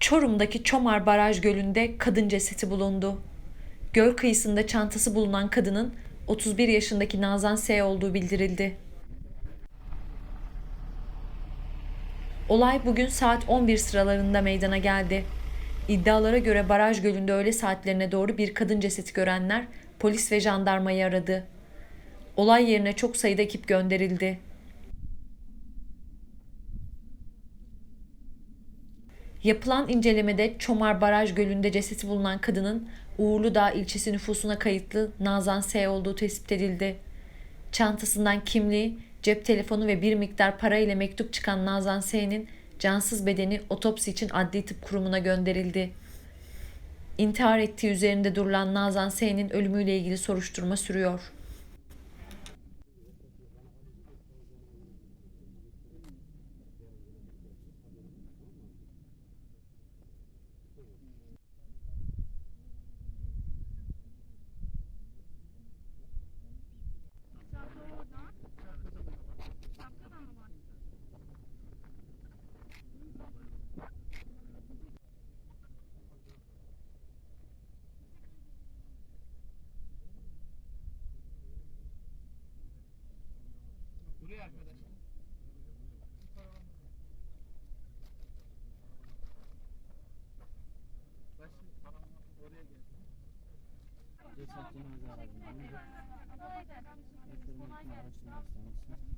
Çorum'daki Çomar Baraj Gölü'nde kadın cesedi bulundu. Göl kıyısında çantası bulunan kadının 31 yaşındaki Nazan S. olduğu bildirildi. Olay bugün saat 11 sıralarında meydana geldi. İddialara göre baraj gölünde öğle saatlerine doğru bir kadın cesedi görenler polis ve jandarmayı aradı. Olay yerine çok sayıda ekip gönderildi. Yapılan incelemede Çomar Baraj Gölü'nde cesedi bulunan kadının Uğurludağ ilçesi nüfusuna kayıtlı Nazan S. olduğu tespit edildi. Çantasından kimliği, cep telefonu ve bir miktar para ile mektup çıkan Nazan S.'nin cansız bedeni otopsi için adli tıp kurumuna gönderildi. İntihar ettiği üzerinde durulan Nazan S.'nin ölümüyle ilgili soruşturma sürüyor. Buraya arkadaşlar. Başlı oraya gel. Ceset cenaze Yatırım Eğitim Araştırma Hastanesi. Kaldırıldı.